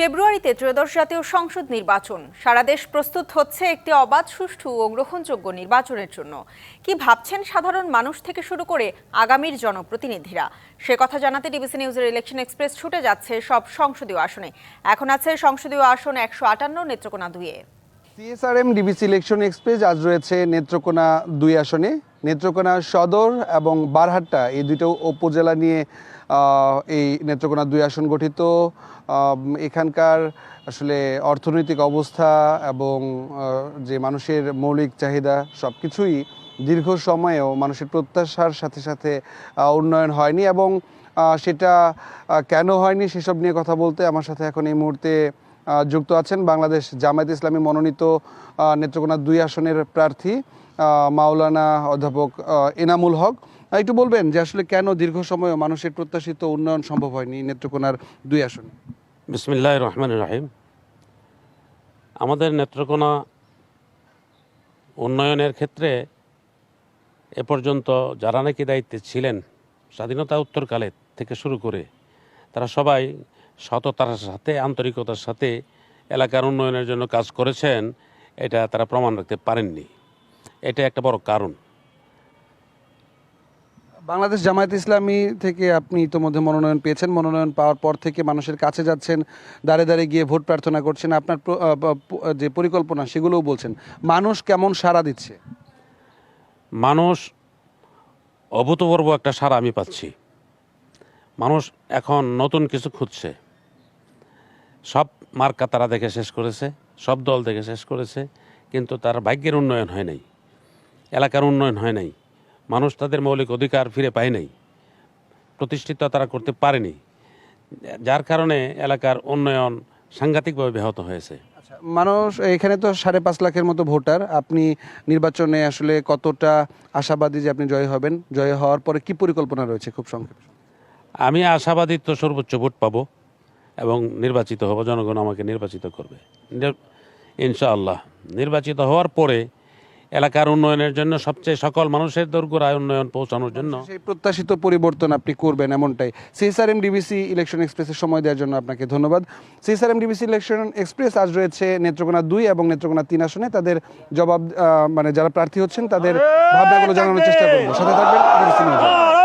ফেব্রুয়ারিতে ত্রয়োদশ জাতীয় সংসদ নির্বাচন। সারা দেশ প্রস্তুত হচ্ছে একটি অবাধ, সুষ্ঠু ও গ্রহণযোগ্য নির্বাচনের জন্য। কি ভাবছেন সাধারণ মানুষ থেকে শুরু করে আগামীর জনপ্রতিনিধিরা? সে কথা জানাতে ডিবিসি নিউজের ইলেকশন এক্সপ্রেস ছুটে যাচ্ছে সব সংসদীয় আসনে। এখন আছে সংসদীয় আসন একশো আটান্ন, নেত্রকোনা দুইয়ে। সিএসআরএম ডিবিসি ইলেকশন এক্সপ্রেস আজ রয়েছে নেত্রকোনা দুই আসনে। নেত্রকোনা সদর এবং বারহাট্টা, এই দুটো উপজেলা নিয়ে এই নেত্রকোনা দুই আসন গঠিত। এখানকার আসলে অর্থনৈতিক অবস্থা এবং যে মানুষের মৌলিক চাহিদা সব কিছুই দীর্ঘ সময়েও মানুষের প্রত্যাশার সাথে সাথে উন্নয়ন হয়নি এবং সেটা কেন হয়নি সেসব নিয়ে কথা বলতে আমার সাথে এখন এই মুহূর্তে যুক্ত আছেন বাংলাদেশ জামায়াত ইসলামী মনোনীত নেত্রকোনা দুই আসনের প্রার্থী। মাওলানা অধ্যাপক এনামুল হক একটু বলবেন যে আসলে কেন দীর্ঘ সময় মানুষের প্রত্যাশিত উন্নয়ন সম্ভব হয়নি নেত্রকোনার দুই আসনে? বিসমিল্লাহ রহমান রাহিম। আমাদের নেত্রকোনা উন্নয়নের ক্ষেত্রে এ পর্যন্ত যারা নাকি দায়িত্বে ছিলেন, স্বাধীনতা উত্তরকালে থেকে শুরু করে, তারা সবাই সততার সাথে, আন্তরিকতার সাথে এলাকার উন্নয়নের জন্য কাজ করেছেন, এটা তারা প্রমাণ রাখতে পারেননি। এটা একটা বড় কারণ। বাংলাদেশ জামায়াত ইসলামী থেকে আপনি ইতোমধ্যে মনোনয়ন পেয়েছেন। মনোনয়ন পাওয়ার পর থেকে মানুষের কাছে যাচ্ছেন দাঁড়ে দাঁড়ে গিয়ে ভোট প্রার্থনা করছেন। আপনার যে পরিকল্পনা সেগুলোও বলছেন। মানুষ কেমন সাড়া দিচ্ছে? মানুষ অভূতপূর্ব একটা সারা আমি পাচ্ছি। মানুষ এখন নতুন কিছু খুঁজছে। সব মার্কা তারা দেখে শেষ করেছে সব দল দেখে শেষ করেছে কিন্তু তার ভাগ্যের উন্নয়ন হয় নাই। এলাকার উন্নয়ন হয় নাই। মানুষ তাদের মৌলিক অধিকার ফিরে পায় নাই। প্রতিষ্ঠিত তারা করতে পারেনি। যার কারণে এলাকার উন্নয়ন সাংঘাতিকভাবে ব্যাহত হয়েছে। আচ্ছা মানুষ এখানে তো সাড়ে পাঁচ লাখের মতো ভোটার। আপনি নির্বাচনে আসলে কতটা আশাবাদী যে আপনি জয় হবেন? জয় হওয়ার পরে কি পরিকল্পনা রয়েছে খুব সংক্ষেপে? আমি আশাবাদী তো সর্বোচ্চ ভোট পাবো এবং নির্বাচিত হব। জনগণ আমাকে নির্বাচিত করবে। ইনশাআল্লাহ। নির্বাচিত হওয়ার পরে এলাকার উন্নয়নের জন্য সবচেয়ে সকল মানুষের দোরগোড়ায় উন্নয়ন পৌঁছানোর জন্য। সেই প্রত্যাশিত পরিবর্তন আপনি করবেন এমনটাই। সিএসআর এম ডিবিসি ইলেকশন এক্সপ্রেসের সময় দেওয়ার জন্য আপনাকে ধন্যবাদ। CSR M DBC election express আজ রয়েছে নেত্রকোনা দুই এবং নেত্রকোনা তিন আসনে। তাদের জবাব আহ, মানে যারা প্রার্থী হচ্ছেন তাদের ভাবনাগুলো জানানোর চেষ্টা করব। সাথে থাকবেন